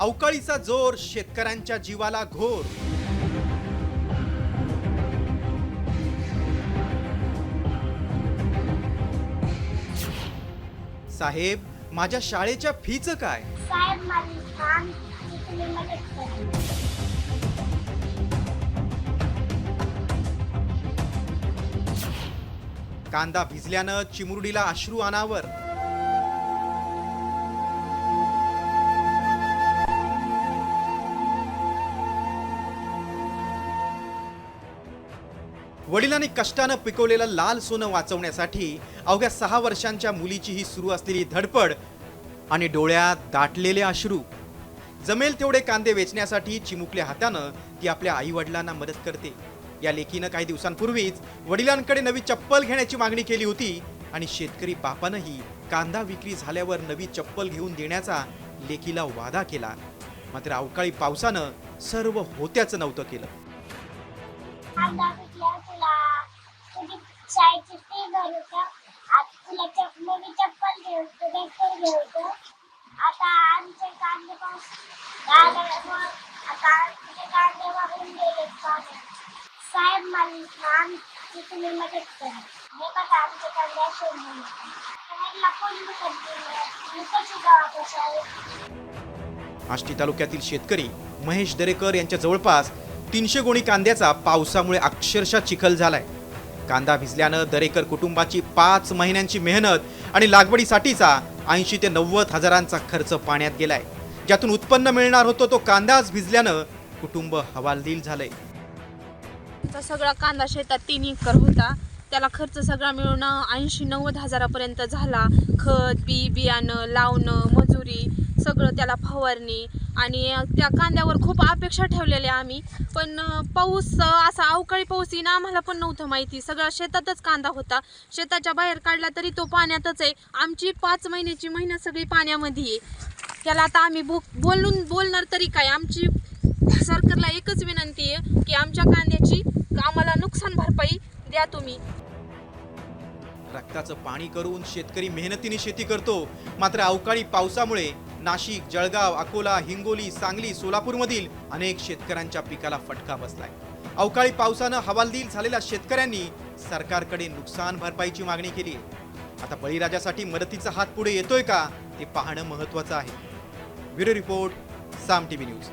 अवकाळीचा जोर शेतकऱ्यांच्या जीवाला घोर. साहेब माझ्या शाळेच्या फीचं काय? कांदा भिजल्यानं चिमुरडीला अश्रू अनावर. वडिलांनी कष्टानं पिकवलेलं लाल सोनं वाचवण्यासाठी अवघ्या सहा वर्षांच्या मुलीची ही सुरू असलेली धडपड आणि डोळ्यात दाटलेले अश्रू. जमेल तेवढे कांदे वेचण्यासाठी चिमुकल्या हातानं ती आपल्या आई वडिलांना मदत करते. या लेकीनं काही दिवसांपूर्वीच वडिलांकडे नवी चप्पल घेण्याची मागणी केली होती आणि शेतकरी बापानंही कांदा विक्री झाल्यावर नवी चप्पल घेऊन देण्याचा लेकीला वादा केला. मात्र अवकाळी पावसानं सर्व होत्याचं नव्हतं केलं कांदा विकल्या तुला तुझी शाळेची फी भरू का आता तुला चप नवी चप्पल घेऊ भेटून घेऊ आता आमचे कांदे पाऊस झाल्यामुळं आता आमचे कांदे वाहून गेले साहेब माझी छान तुम्ही मदत करा. हे बघा आमचे कांदे असे झाले कोण मदत केली मी कशी गावात शाळेत? आष्टी तालुक्यातील शेतकरी महेश दरेकर यांच्या जवळपास तीनशे गोणी कांद्याचा पावसामुळे अक्षरशः चिखल झालाय. कांदा भिजल्यानं दरेकर कुटुंबाची पाच महिन्यांची मेहनत आणि लागवडीसाठीचा ऐंशी ते नव्वद हजारांचा खर्च पाण्यात गेलाय. ज्यातून उत्पन्न मिळणार होतो तो कांदाच भिजल्यानं कुटुंब हवालदिल झालंय. सगळा कांदा शेतात तीन एकर होता. त्याला खर्च सगळा मिळून ऐंशी नव्वद हजारापर्यंत झाला. खत बी बियाणं लावणं मजुरी सगळं त्याला फवारणी आणि त्या कांद्यावर खूप अपेक्षा ठेवलेल्या आम्ही. पण पाऊस असा अवकाळी पाऊस येईन आम्हाला पण नव्हतं माहिती. सगळा शेतातच कांदा होता. शेताच्या बाहेर काढला तरी तो पाण्यातच आहे. आमची पाच महिन्याची मेहनत सगळी पाण्यामध्ये आहे. त्याला आता आम्ही बो बोलून बोलणार तरी काय? आमची सरकारला एकच विनंती आहे की आमच्या कांद्याची आम्हाला नुकसान भरपाई द्या तुम्ही. रक्ताचं पाणी करून शेतकरी मेहनतीने शेती करतो. मात्र अवकाळी पावसामुळे नाशिक जळगाव अकोला हिंगोली सांगली सोलापूरमधील अनेक शेतकऱ्यांच्या पिकाला फटका बसलाय. अवकाळी पावसानं हवालदिल झालेल्या शेतकऱ्यांनी सरकारकडे नुकसान भरपाईची मागणी केली आहे. आता बळीराजासाठी मदतीचा हात पुढे येतोय का ते पाहणं महत्वाचं आहे. Bureau report Saam TV news.